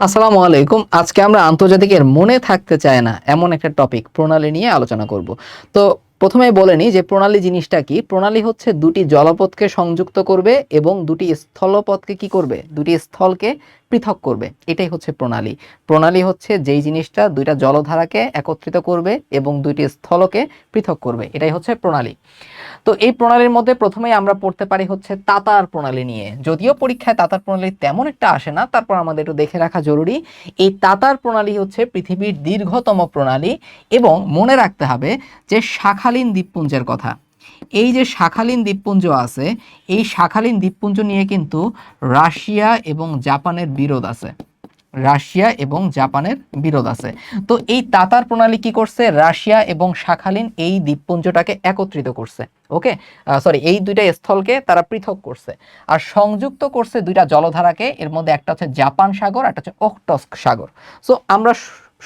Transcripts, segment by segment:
আসসালামু আলাইকুম। আজকে আমরা আন্তর্জাতিকের মনে থাকতে চায় না এমন একটা টপিক প্রণালী নিয়ে আলোচনা করব। তো প্রথমে বলে নিই যে প্রণালী জিনিসটা কি? প্রণালী হচ্ছে দুটি জলপথকে সংযুক্ত করবে এবং দুটি স্থলপথকে কি করবে? দুটি স্থলকে পৃথক করবে। এটাই হচ্ছে প্রণালী। প্রণালী হচ্ছে যেই জিনিসটা দুইটা জলধারাকে একত্রিত করবে এবং দুইটি স্থলকে পৃথক করবে। এটাই হচ্ছে প্রণালী। তো এই প্রণালীর মধ্যে প্রথমেই আমরা পড়তে পারি হচ্ছে তাতার প্রণালী নিয়ে। যদিও পরীক্ষায় তাতার প্রণালী তেমন একটা আসে না, তারপর আমাদের একটু দেখে রাখা জরুরি। এই তাতার প্রণালী হচ্ছে পৃথিবীর দীর্ঘতম প্রণালী এবং মনে রাখতে হবে যে শাখালীন দ্বীপপুঞ্জের কথা। এই যে শাখালীন দ্বীপপুঞ্জ আছে, এই শাখালীন দ্বীপপুঞ্জ নিয়ে কিন্তু রাশিয়া এবং জাপানের বিরোধ আছে। রাশিয়া এবং জাপানের বিরোধ আছে। তো এই তাতার প্রণালী কি করছে? রাশিয়া এবং শাখালীন এই দ্বীপপুঞ্জটাকে একত্রিত করছে। ওকে? সরি এই দুইটা স্থলকে তারা পৃথক করছে। আর সংযুক্ত করছে দুইটা জলধারাকে। এর মধ্যে একটা হচ্ছে জাপান সাগর, একটা হচ্ছে ওকটস্ক সাগর। সো আমরা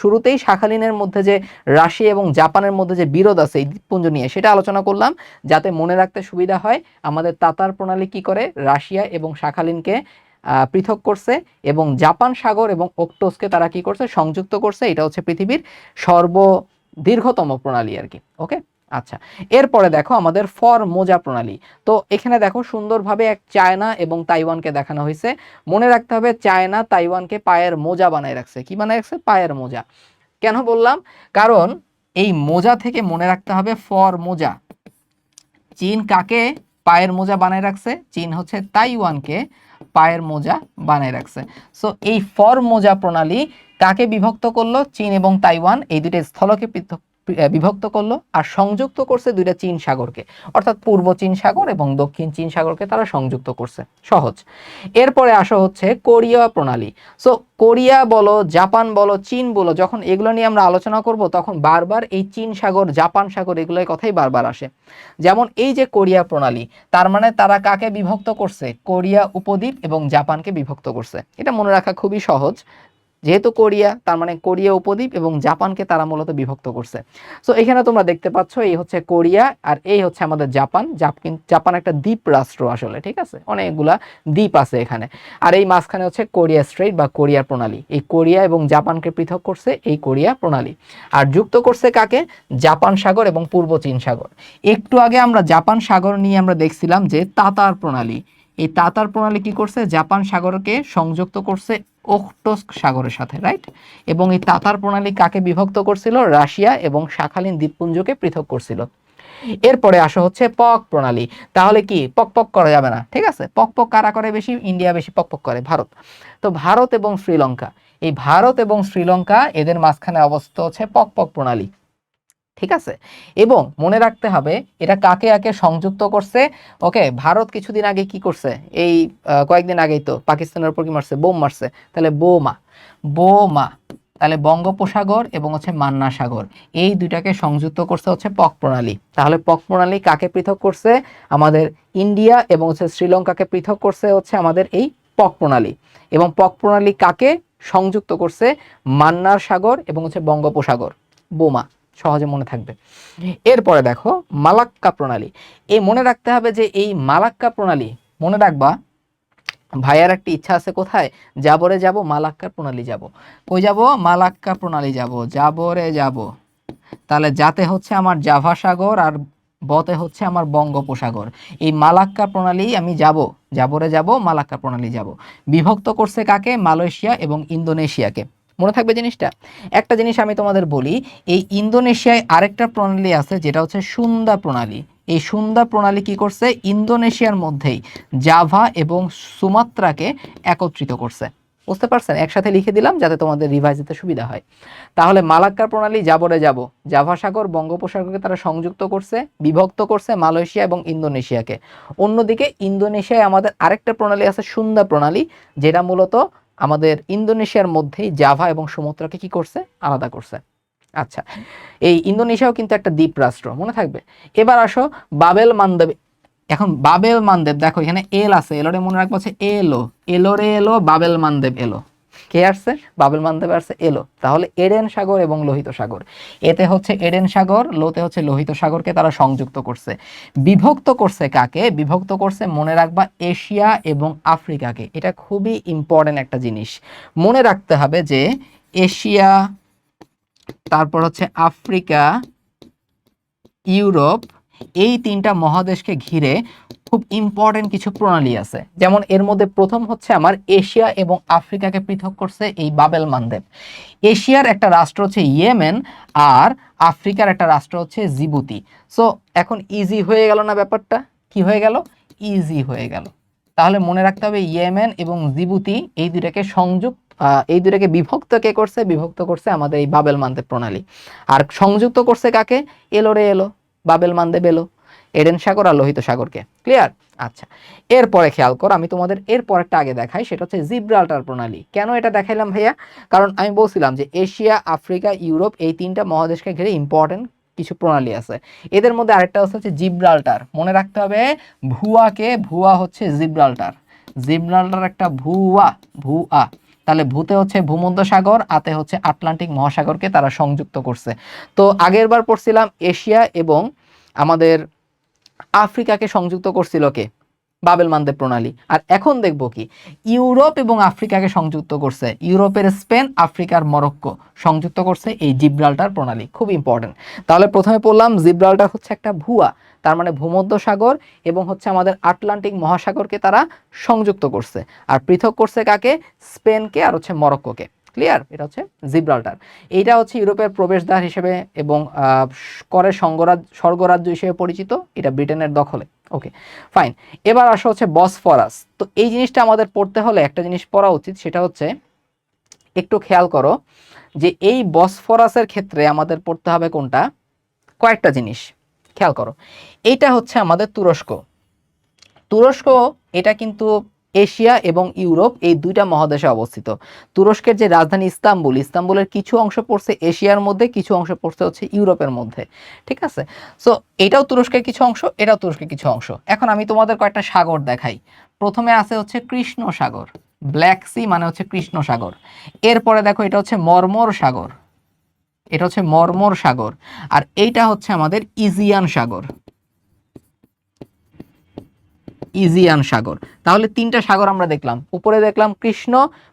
শুরুতেই শাখালিনের মধ্যে যে রাশিয়া এবং জাপানের মধ্যে যে বিরোধ আছে এই দ্বীপপুঞ্জ নিয়ে, সেটা আলোচনা করলাম, যাতে মনে রাখতে সুবিধা হয় আমাদের তাতার প্রণালী কি করে, রাশিয়া এবং শাখালিনকে পৃথক করছে এবং জাপান সাগর এবং ওক্টোসকে তারা কি করছে, সংযুক্ত করছে, এটা হচ্ছে পৃথিবীর সর্ব দীর্ঘতম প্রণালী আর কি ওকে আচ্ছা এরপরে দেখো আমাদের ফর মোজা প্রণালী। তো এখানে দেখো সুন্দরভাবে এক চায়না এবং তাইওয়ানকে দেখানো হয়েছে। মনে রাখতে হবে চায়না তাইওয়ানকে পায়ের মোজা বানায় রাখছে। কি বানায় রাখছে? পায়ের মোজা। কেন বললাম? কারণ এই মোজা থেকে মনে রাখতে হবে ফর মোজা। চীন কাকে পায়ের মোজা বানায় রাখছে? চীন হচ্ছে তাইওয়ানকে পায়ের মোজা বানায় রাখছে। সো এই ফর মোজা প্রণালী কাকে বিভক্ত করল? চীন এবং তাইওয়ান। এই দুটো স্থলকে পৃথক- বিভক্ত করল আর সংযুক্ত করছে দুইটা চীন সাগরকে। অর্থাৎ পূর্ব চীন সাগর এবং দক্ষিণ চীন সাগরকে তারা সংযুক্ত করছে। সহজ। এরপরে আসা হচ্ছে কোরিয়া প্রণালী। সো কোরিয়া বলো, জাপান বলো, চীন বলো, যখন এগুলো নিয়ে আমরা আলোচনা করব, তখন বারবার এই চীন সাগর, জাপান সাগর এগুলোর কথাই বারবার আসে। যেমন এই যে কোরিয়া প্রণালী, তার মানে তারা কাকে বিভক্ত করছে? কোরিয়া উপদ্বীপ এবং জাপানকে বিভক্ত করছে। এটা মনে রাখা খুবই সহজ। যেহেতু কোরিয়া, তার মানে কোরিয়া উপদ্বীপ এবং জাপানকে তারা মূলত বিভক্ত করছে। সো এখানে তোমরা দেখতে পাচ্ছ এই হচ্ছে কোরিয়া আর এই হচ্ছে আমাদের জাপান। জাপান একটা দ্বীপ রাষ্ট্র আসলে, ঠিক আছে? অনেকগুলা দ্বীপ আছে এখানে। আর এই মাঝখানে হচ্ছে কোরিয়া স্ট্রেট বা কোরিয়ার প্রণালী। এই কোরিয়া এবং জাপানকে পৃথক করছে এই কোরিয়া প্রণালী। আর যুক্ত করছে কাকে? জাপান সাগর এবং পূর্ব চীন সাগর। একটু আগে আমরা জাপান সাগর নিয়ে আমরা দেখছিলাম যে তাতার প্রণালী। এই তাতার প্রণালী কি করছে? জাপান সাগরকে সংযুক্ত করছে ওকটস্ক সাগরের সাথে রাইট এবং এই তাতার প্রণালী কাকে বিভক্ত করছিল? রাশিয়া এবং শাখালীন দ্বীপপুঞ্জকে পৃথক করছিল। এরপরে আসা হচ্ছে পক প্রণালী। তাহলে কি? পক পক করা যাবে না, ঠিক আছে? পক পক কারা করে বেশি? ইন্ডিয়া বেশি পক পক করে, ভারত। তো ভারত এবং শ্রীলঙ্কা। এই ভারত এবং শ্রীলঙ্কা, এদের মাঝখানে অবস্থিত হচ্ছে পক পক প্রণালী। ঠিক আছে? এবং মনে রাখতে হবে এটা কাকে কাকে সংযুক্ত করছে? ওকে, ভারত কিছুদিন আগে কি করছে? এই কয়েকদিন আগেই তো পাকিস্তানের উপর কি মারছে? বোম মারছে। তাহলে বোমা বোমা। তাহলে বঙ্গোপসাগর এবং হচ্ছে মান্না সাগর। এই দুইটাকে সংযুক্ত করছে হচ্ছে পক প্রণালী। তাহলে পক প্রণালী কাকে পৃথক করছে? আমাদের ইন্ডিয়া এবং হচ্ছে শ্রীলঙ্কাকে পৃথক করছে হচ্ছে আমাদের এই পক প্রণালী। এবং পক প্রণালী কাকে সংযুক্ত করছে? মান্নার সাগর এবং হচ্ছে বঙ্গোপসাগর। বোমা। সহজে মনে থাকবে। এরপরে দেখো, মালাক্কা প্রণালী। এই মনে রাখতে হবে যে এই মালাক্কা প্রণালী, মনে রাখবা, ভাইয়ার একটি ইচ্ছা আছে কোথায়? যাবরে যাব, মালাক্কা প্রণালী যাব। কই যাব? মালাক্কা প্রণালী যাব যাবরে যাব। তাহলে যাতে হচ্ছে আমার জাভা সাগর আর বতে হচ্ছে আমার বঙ্গোপসাগর। এই মালাক্কা প্রণালী আমি যাব যাবরে যাব, মালাক্কা প্রণালী যাব। বিভক্ত করছে কাকে? মালয়েশিয়া এবং ইন্দোনেশিয়াকে। মনে থাকবে জিনিসটা? একটা জিনিস আমি তোমাদের বলি, এই ইন্দোনেশিয়ায় আরেকটা প্রণালী আছে যেটা হচ্ছে সুন্দা প্রণালী। এই সুন্দা প্রণালী কি করছে? ইন্দোনেশিয়ার মধ্যেই জাভা এবং সুমাত্রাকে একত্রিত করছে। বুঝতে পারছেন? একসাথে লিখে দিলাম যাতে তোমাদের রিভাইজ দিতে সুবিধা হয়। তাহলে মালাক্কার প্রণালী যাবরে যাব। জাভা সাগর বঙ্গোপসাগরকে তারা সংযুক্ত করছে, বিভক্ত করছে মালয়েশিয়া এবং ইন্দোনেশিয়াকে। অন্যদিকে ইন্দোনেশিয়ায় আমাদের আরেকটা প্রণালী আছে সুন্দা প্রণালী, যেটা মূলত আমাদের ইন্দোনেশিয়ার মধ্যেই জাভা এবং সমুদ্রকে কি করছে? আলাদা করছে। আচ্ছা এই ইন্দোনেশিয়াও কিন্তু একটা দ্বীপ রাষ্ট্র, মনে থাকবে? এবার আসো বাবেল মানদেব। এখন বাবেল মানদেব, দেখো এখানে এল আছে এলোরে মনে রাখব হচ্ছে এলো। এলোরে এলো, বাবেল মানদেব এলো। কে আসছে? বাবেল মানদেব আসছে, এলো। তাহলে এডেন সাগর এবং লোহিত সাগর। এতে হচ্ছে এডেন সাগর, লোতে হচ্ছে লোহিত সাগরকে তারা সংযুক্ত করছে। বিভক্ত করছে কাকে? বিভক্ত করছে, মনে রাখবা, এশিয়া এবং আফ্রিকাকে। এটা খুবই ইম্পর্টেন্ট একটা জিনিস। মনে রাখতে হবে যে এশিয়া, তারপর হচ্ছে আফ্রিকা, ইউরোপ, এই তিনটা মহাদেশকে ঘিরে খুব ইম্পর্টেন্ট কিছু প্রণালী আছে। যেমন এর মধ্যে প্রথম হচ্ছে আমার এশিয়া এবং আফ্রিকাকে পৃথক করছে এই বাবেল মানদেব। এশিয়ার একটা রাষ্ট্র হচ্ছে ইয়েমেন আর আফ্রিকার একটা রাষ্ট্র হচ্ছে জিবুতি। সো এখন ইজি হয়ে গেল না ব্যাপারটা? কি হয়ে গেল? ইজি হয়ে গেল। তাহলে মনে রাখতে হবে ইয়েমেন এবং জিবুতি এই দুটাকে সংযুক্ত এই দুটাকে বিভক্ত কে করছে? বিভক্ত করছে আমাদের এই বাবেল মানদেব প্রণালী। আর সংযুক্ত করছে কাকে? এলো রে এলো। বাবেল মানদেব এলো। এডেন সাগর আর লোহিত সাগরকে। ক্লিয়ার আচ্ছা। এরপরে খেয়াল করো, আমি তোমাদের এর পরেরটা আগে দেখাই, সেটা হচ্ছে জিব্রাল্টার প্রণালী। কেন এটা দেখাইলাম ভাইয়া? কারণ আমি বলছিলাম যে এশিয়া, আফ্রিকা, ইউরোপ এই তিনটা মহাদেশকে ঘিরে ইম্পর্টেন্ট কিছু প্রণালী আছে। এদের মধ্যে আরেকটা হচ্ছে জিব্রাল্টার। মনে রাখতে হবে, ভুয়াকে ভুয়া হচ্ছে জিব্রাল্টার। জিব্রাল্টার একটা ভুয়া ভুয়া। তাহলে ভূতে হচ্ছে ভূমধ্য সাগর আতে হচ্ছে আটলান্টিক মহাসাগরকে তারা সংযুক্ত করছে। তো আগের বার পড়ছিলাম এশিয়া এবং আমাদের আফ্রিকাকে সংযুক্ত করছিল কে? বাবেল মানদেব প্রণালী। আর এখন দেখব কি, ইউরোপ এবং আফ্রিকাকে সংযুক্ত করছে। ইউরোপের স্পেন, আফ্রিকার মরক্কো সংযুক্ত করছে এই জিব্রাল্টার প্রণালী। খুব ইম্পর্টেন্ট তাহলে প্রথমে পড়লাম জিব্রাল্টার হচ্ছে একটা ভুয়া, তার মানে ভূমধ্য সাগর এবং হচ্ছে আমাদের আটলান্টিক মহাসাগরকে তারা সংযুক্ত করছে। আর পৃথক করছে কাকে? স্পেনকে আর হচ্ছে মরক্কোকে। ক্লিয়ার এটা হচ্ছে জিব্রাল্টার এইটা হচ্ছে ইউরোপের প্রবেশদ্বার হিসেবে এবং করে সঙ্গরাজ স্বর্গরাজ্য হিসেবে পরিচিত, এটা ব্রিটেনের দখলে। ওকে ফাইন এবার আসা হচ্ছে বসফরাস তো এই জিনিসটা আমাদের পড়তে হলে একটা জিনিস পড়া উচিত, সেটা হচ্ছে একটু খেয়াল করো যে এই বসফরাসের ক্ষেত্রে আমাদের পড়তে হবে কোনটা? কয়েকটা জিনিস, খেয়াল করো। এইটা হচ্ছে আমাদের তুরস্ক। তুরস্ক, এটা কিন্তু এশিয়া এবং ইউরোপ এই দুইটা মহাদেশে অবস্থিত। তুরস্কের যে রাজধানী ইস্তাম্বুল, ইস্তাম্বুলের কিছু অংশ পড়ছে এশিয়ার মধ্যে, কিছু অংশ পড়ছে হচ্ছে ইউরোপের মধ্যে, ঠিক আছে? সো এটাও তুরস্কের কিছু অংশ, এটাও তুরস্কের কিছু অংশ। এখন আমি তোমাদের কয়েকটা সাগর দেখাই। প্রথমে আছে হচ্ছে কৃষ্ণ সাগর ব্ল্যাক সি মানে হচ্ছে কৃষ্ণ সাগর। এরপরে দেখো এটা হচ্ছে মর্মর সাগর। এটা হচ্ছে মর্মর সাগর। আর এইটা হচ্ছে আমাদের ইজিয়ান সাগর। ইজিয়ান সাগর। তাহলে তিনটা সাগর আমরা দেখলাম। উপরে দেখলাম কৃষ্ণ,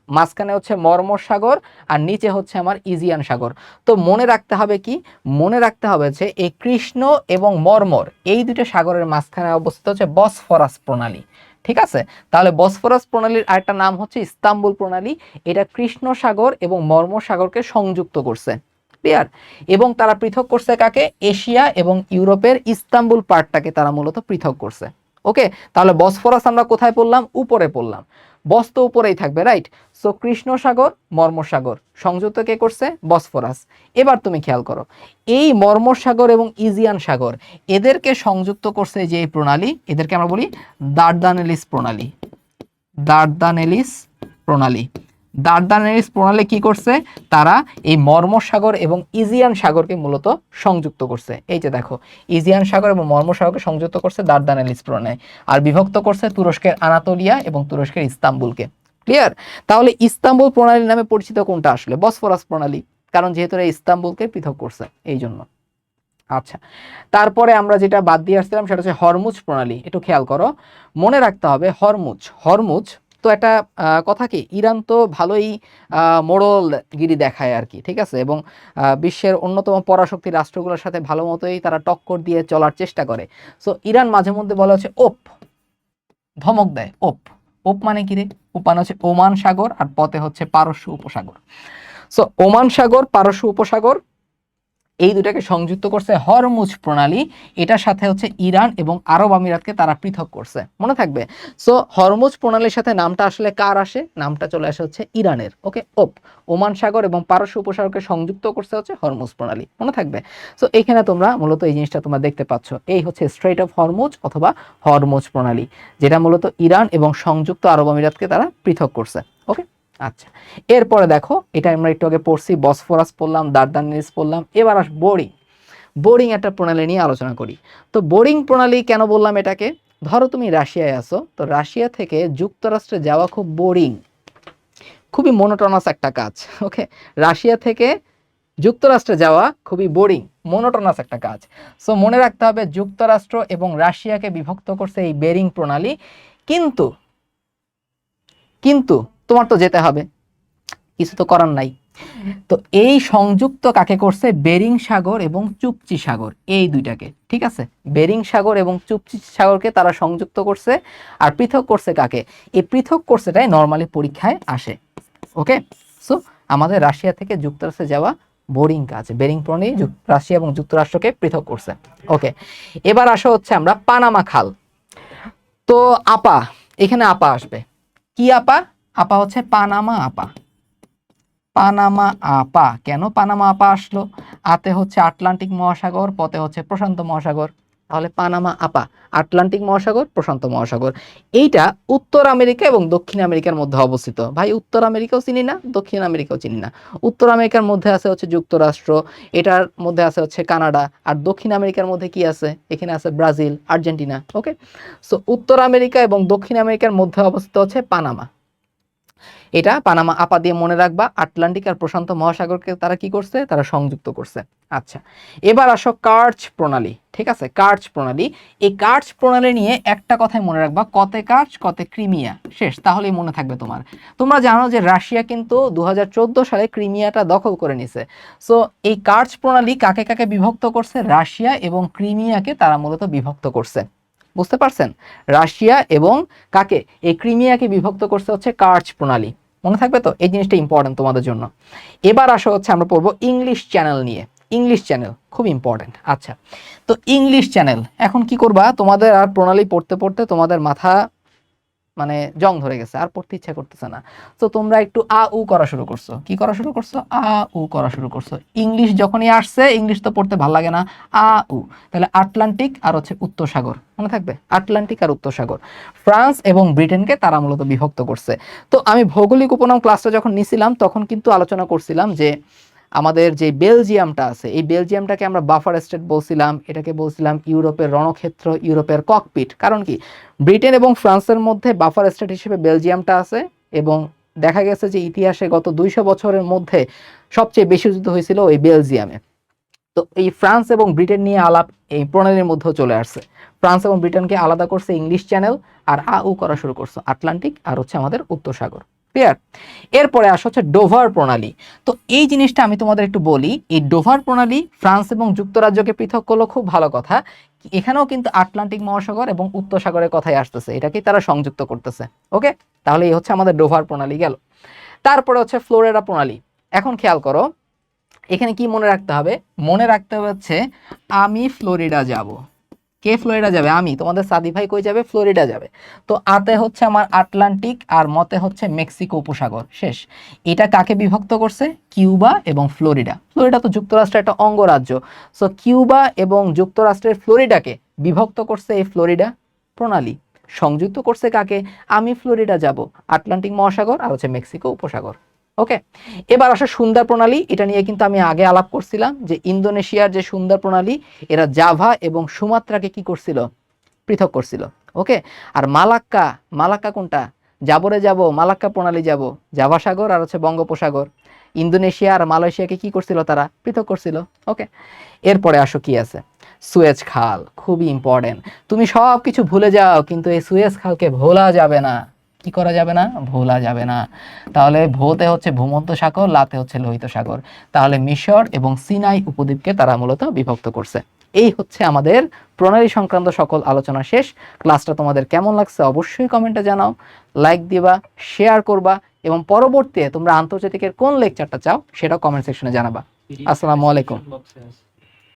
মাঝখানে হচ্ছে মর্মর সাগর আর নিচে হচ্ছে আমার ইজিয়ান সাগর। তো মনে রাখতে হবে কি? মনে রাখতে হবে যে এই কৃষ্ণ এবং মর্মর এই দুটো সাগরের মাঝখানে অবস্থিত হচ্ছে বসফরাস প্রণালী। ঠিক আছে? তাহলে বসফরাস প্রণালীর আরেকটা নাম হচ্ছে ইস্তাম্বুল প্রণালী। এটা কৃষ্ণ সাগর এবং মর্ম সাগরকে সংযুক্ত করছে। ক্লিয়ার? এবং তারা পৃথক করছে কাকে? এশিয়া এবং ইউরোপের ইস্তাম্বুল পার্টটাকে তারা মূলত পৃথক করছে। ওকে তাহলে বসফরাস আমরা কোথায় পড়লাম? উপরে পড়লাম। বস তো উপরেই থাকবে রাইট সো কৃষ্ণ সাগর মর্মসাগর সংযুক্ত কে করছে? বসফরাস এবার তুমি খেয়াল করো, এই মর্মসাগর এবং ইজিয়ান সাগর, এদেরকে সংযুক্ত করছে যে প্রণালী? এদেরকে আমরা বলি দার্দানেলিস প্রণালী। দার্দানেলিস প্রণালী। দার্দানেলিস প্রণালী কি করছে? তারা এই মর্মসাগর এবং ইজিয়ান সাগরকে মূলত সংযুক্ত করছে। এই যে দেখো, ইজিয়ান সাগর এবং মর্মসাগরকে সংযুক্ত করছে দার্দানেলিস প্রণালী আর বিভক্ত করছে তুরস্কের আনাতোলিয়া এবং তুরস্কের ইস্তাম্বুলকে। ক্লিয়ার তাহলে ইস্তাম্বুল প্রণালী নামে পরিচিত কোনটা আসলে? বসফরাস প্রণালী। কারণ যেহেতু এরা ইস্তাম্বুলকে পৃথক করছে, এই জন্য। আচ্ছা তারপরে আমরা যেটা বাদ দিয়ে আসছিলাম সেটা হচ্ছে হরমুজ প্রণালী। একটু খেয়াল করো। মনে রাখতে হবে হরমুজ হরমুজ তো একটা কথা কি? ইরান তো ভালোই মোড়লগিরি দেখায় আর কি, ঠিক আছে? এবং বিশ্বের অন্যতম পরাশক্তি রাষ্ট্রগুলোর সাথে ভালো মতোই তারা টক্কর দিয়ে চলার চেষ্টা করে। সো ইরান মাঝে মধ্যে বলা হচ্ছে ওপ, ধমক দেয়, ওপ। ওপ মানে কি রে? ওপ মানে হচ্ছে ওমান সাগর আর পথে হচ্ছে পারস্য উপসাগর। সো ওমান সাগর, পারস্য উপসাগর এই দুটাকে সংযুক্ত করছে হরমুজ প্রণালী। এটার সাথে হচ্ছে ইরান এবং আরব আমিরাতকে তারা পৃথক করছে। মনে থাকবে? সো হরমুজ প্রণালীর সাথে নামটা আসলে কার আসে? নামটা চলে আসে হচ্ছে ইরানের। ওকে ওপ ওমান সাগর এবং পারস্য উপসাগরকে সংযুক্ত করছে হচ্ছে হরমুজ প্রণালী। মনে থাকবে? সো এখানে তোমরা মূলত এই জিনিসটা তোমরা দেখতে পাচ্ছ। এই হচ্ছে স্ট্রেট অফ হরমুজ অথবা হরমুজ প্রণালী, যেটা মূলত ইরান এবং সংযুক্ত আরব আমিরাতকে তারা পৃথক করছে। ওকে আচ্ছা এরপরে দেখো, এটা আমরা একটু আগে পড়ছি, বসফরাস পড়লাম দার্দানিস পড়লাম, এবার আস বোরিং। বোরিং একটা প্রণালী নিয়ে আলোচনা করি। তো বোরিং প্রণালী কেন বললাম এটাকে? ধরো তুমি রাশিয়ায় আসো তো রাশিয়া থেকে যুক্তরাষ্ট্রে যাওয়া খুব বোরিং, খুবই মনোটনাস একটা কাজ ওকে রাশিয়া থেকে যুক্তরাষ্ট্রে যাওয়া খুবই বোরিং মনোটনাস একটা কাজ। সো মনে রাখতে হবে যুক্তরাষ্ট্র এবং রাশিয়াকে বিভক্ত করছে এই বেরিং প্রণালী, কিন্তু কিন্তু তোমার তো যেতে হবে। কিছু তো করার নাই। তো এই সংযুক্ত কাকে করছে? বেরিং সাগর এবং চুপচি সাগর, এই দুইটাকে, ঠিক আছে? বেরিং সাগর এবং চুপচি সাগরকে তারা সংযুক্ত করছে, আর পৃথক করছে কাকে? এই পৃথক করছেটাই নর্মালি পরীক্ষায় আসে, ওকে? সো আমাদের রাশিয়া থেকে যুক্তরাষ্ট্রে যাওয়া বোরিং কাজ, বেরিং প্রণালী যুক- রাশিয়া এবং যুক্তরাষ্ট্রকে পৃথক করছে, ওকে? এবার আসা হচ্ছে আমরা পানামা খাল। তো আপা, এখানে আপা আসবে। কি আপা? আপা হচ্ছে পানামা আপা। পানামা আপা। কেন পানামা আপা আসলো? আতে হচ্ছে আটলান্টিক মহাসাগর, পথে হচ্ছে প্রশান্ত মহাসাগর। তাহলে পানামা আপা, আটলান্টিক মহাসাগর, প্রশান্ত মহাসাগর। এইটা উত্তর আমেরিকা এবং দক্ষিণ আমেরিকার মধ্যে অবস্থিত। ভাই, উত্তর আমেরিকাও চিনি না, দক্ষিণ আমেরিকাও চিনি না। উত্তর আমেরিকার মধ্যে আছে হচ্ছে যুক্তরাষ্ট্র, এটার মধ্যে আছে হচ্ছে কানাডা, আর দক্ষিণ আমেরিকার মধ্যে কি আছে? এখানে আছে ব্রাজিল, আর্জেন্টিনা ওকে সো উত্তর আমেরিকা এবং দক্ষিণ আমেরিকার মধ্যে অবস্থিত হচ্ছে পানামা। এটা পানামা আপা দিয়ে মনে রাখবা, আটলান্টিক আর প্রশান্ত মহাসাগরকে তারা কি করছে? তারা সংযুক্ত করছে। আচ্ছা এবার আসো কার্চ প্রণালী, ঠিক আছে? কার্চ প্রণালী, এই কার্চ প্রণালী নিয়ে একটা কথাই মনে রাখবা, কতে কার্চ, কতে ক্রিমিয়া। শেষ, তাহলেই মনে থাকবে তোমার। তোমরা জানো যে রাশিয়া কিন্তু দু হাজার চোদ্দ সালে ক্রিমিয়াটা দখল করে নিছে। সো এই কার্চ প্রণালী কাকে কাকে বিভক্ত করছে? রাশিয়া এবং ক্রিমিয়াকে তারা মূলত বিভক্ত করছে। বুঝতে পারছেন? রাশিয়া এবং কাকে? এই ক্রিমিয়াকে বিভক্ত করছে হচ্ছে কার্চ প্রণালী। মনে থাকবে তো? এই জিনিসটা ইম্পর্টেন্ট তোমাদের জন্য। এবার আসা হচ্ছে আমরা পড়ব ইংলিশ চ্যানেল নিয়ে। ইংলিশ চ্যানেল খুব ইম্পর্টেন্ট আচ্ছা তো ইংলিশ চ্যানেল, এখন কি করবা? তোমাদের আর প্রণালী পড়তে পড়তে তোমাদের মাথা মানে জং ধরে গেছে, আর পড়তে ইচ্ছা করতেছে না। তো তোমরা একটু আ, উ করা শুরু করছ। কি করা শুরু করছ? আ, উ করা শুরু করছ। ইংলিশ যখনই আসছে, ইংলিশ তো পড়তে ভালো লাগে না। আ, উ। তাহলে আটলান্টিক আর হচ্ছে উত্তর সাগর, মনে থাকবে? আটলান্টিক আর উত্তর সাগর। ফ্রান্স এবং ব্রিটেনকে তারা মূলত বিভক্ত করছে। তো আমি ভৌগোলিক উপনাম ক্লাসটা যখন নিছিলাম, তখন কিন্তু আলোচনা করছিলাম যে আমাদের যে বেলজিয়ামটা আছে, এই বেলজিয়ামটাকে আমরা বাফার স্টেট বলছিলাম, এটাকে বলছিলাম ইউরোপের রণক্ষেত্র, ইউরোপের ককপিট কারণ কি? ব্রিটেন এবং ফ্রান্সের মধ্যে বাফার স্টেট হিসেবে বেলজিয়ামটা আছে এবং দেখা গেছে যে ইতিহাসে গত দুইশো বছরের মধ্যে সবচেয়ে বেশি যুদ্ধ হয়েছিল ওই বেলজিয়ামে। তো এই ফ্রান্স এবং ব্রিটেন নিয়ে আলাপ এই প্রণালীর মধ্যেও চলে আসছে। ফ্রান্স এবং ব্রিটেনকে আলাদা করছে ইংলিশ চ্যানেল, আর আ উ করা শুরু করছে আটলান্টিক, আর হচ্ছে আমাদের উত্তর সাগর। ক্লিয়ার এরপরে আসা হচ্ছে ডোভার প্রণালী। তো এই জিনিসটা আমি তোমাদের একটু বলি, এই ডোভার প্রণালী ফ্রান্স এবং যুক্তরাজ্যকে পৃথক করল খুব ভালো কথা। এখানেও কিন্তু আটলান্টিক মহাসাগর এবং উত্তর সাগরের কথাই আসতেছে, এটাকেই তারা সংযুক্ত করতেছে। ওকে তাহলে এই হচ্ছে আমাদের ডোভার প্রণালী গেল। তারপরে হচ্ছে ফ্লোরেডা প্রণালী। এখন খেয়াল করো, এখানে কি মনে রাখতে হবে? মনে রাখতে হচ্ছে, আমি ফ্লোরিডা যাব। কে ফ্লোরিডা যাবে? আমি। তোমাদের সাদি ভাই কই যাবে? ফ্লোরিডা যাবে। তো আতে হচ্ছে আমার আটলান্টিক আর মতে হচ্ছে মেক্সিকো উপসাগর। শেষ। এটা কাকে বিভক্ত করছে? কিউবা এবং ফ্লোরিডা। ফ্লোরিডা তো যুক্তরাষ্ট্রের একটা অঙ্গরাজ্য। সো কিউবা এবং যুক্তরাষ্ট্রের ফ্লোরিডাকে বিভক্ত করছে এই ফ্লোরিডা প্রণালী। সংযুক্ত করছে কাকে? আমি ফ্লোরিডা যাব। আটলান্টিক মহাসাগর আর হচ্ছে মেক্সিকো উপসাগর। ওকে এবার আসে সুন্দর প্রণালী, এটা নিয়ে কিন্তু আমি আগে আলাপ করছিলাম যে ইন্দোনেশিয়ার যে সুন্দর প্রণালী, এরা জাভা এবং সুমাত্রাকে কি করছিল? পৃথক করছিল। ওকে আর মালাক্কা মালাক্কা কোনটা? যাবরে যাব, মালাক্কা প্রণালী যাব জাভা সাগর আর হচ্ছে বঙ্গোপসাগর। ইন্দোনেশিয়া আর মালয়েশিয়াকে কি করছিল তারা? পৃথক করছিল। ওকে এরপরে আসো কি আছে? সুয়েজ খাল, খুবই ইম্পর্টেন্ট তুমি সব কিছু ভুলে যাও, কিন্তু এই সুয়েজ খালকে ভোলা যাবে না। কি করা যাবে না? ভোলা যাবে না। তাহলে ভোতে হচ্ছে ভূমধ্য সাগর লাতে হচ্ছে লোহিত সাগর। তাহলে মিশর এবং সিনাই উপদ্বীপকে তারা মূলত বিভক্ত করছে। এই হচ্ছে আমাদের প্রণালী সংক্রান্ত সকল আলোচনা শেষ। ক্লাসটা তোমাদের কেমন লাগছে অবশ্যই কমেন্টে জানাও। লাইক দিবা শেয়ার করবা এবং পরবর্তীতে তোমরা আন্তর্জাতিকের কোন লেকচারটা চাও সেটা কমেন্ট সেকশনে জানাবা। আসসালামু আলাইকুম।